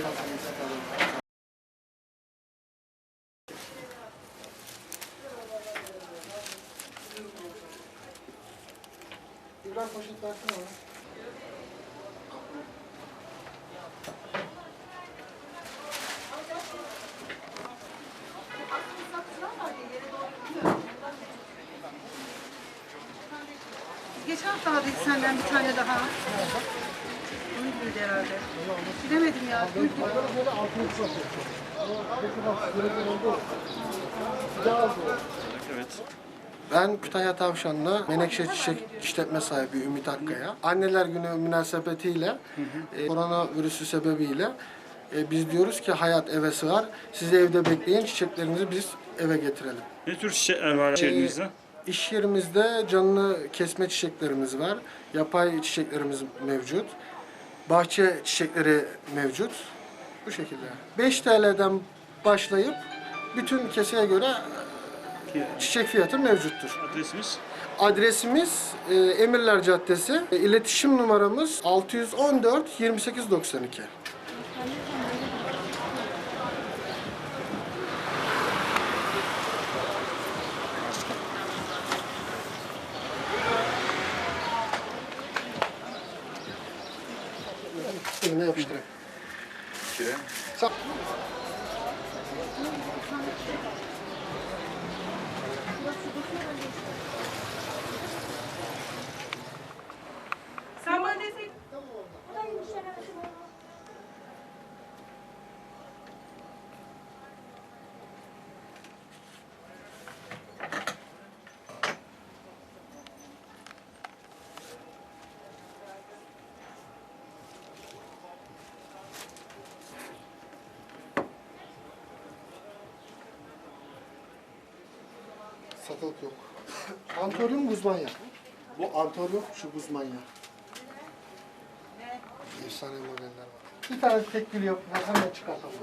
İbrahim poşet versene bana. Geçen hafta aldık senden bir tane daha. Gibiydi herhalde. Bilemedim ya. Böyle altını satıyor. Evet. Ben Kütahya Tavşanlı Menekşe Çiçek İşletme sahibi Ümit Akkaya. Anneler Günü münasebetiyle e, koronavirüsü sebebiyle e, biz diyoruz ki hayat eve sığar. Siz evde bekleyin çiçeklerinizi biz eve getirelim. Ne tür çiçekler var içerinizde? İş yerimizde canlı kesme çiçeklerimiz var. Yapay çiçeklerimiz mevcut. Bahçe çiçekleri mevcut. Bu şekilde. 5 TL'den başlayıp bütün keseye göre e, çiçek fiyatı mevcuttur. Adresimiz? Adresimiz e, Emirler Caddesi. E, İletişim numaramız 614 2892. Eline yapıştırayım. Sağ- Satılık yok. Antoryum guzmanya. Bu antoryum şu guzmanya. Efsane modeller var. Bir tane tek gül yap. Hemen çıkartalım.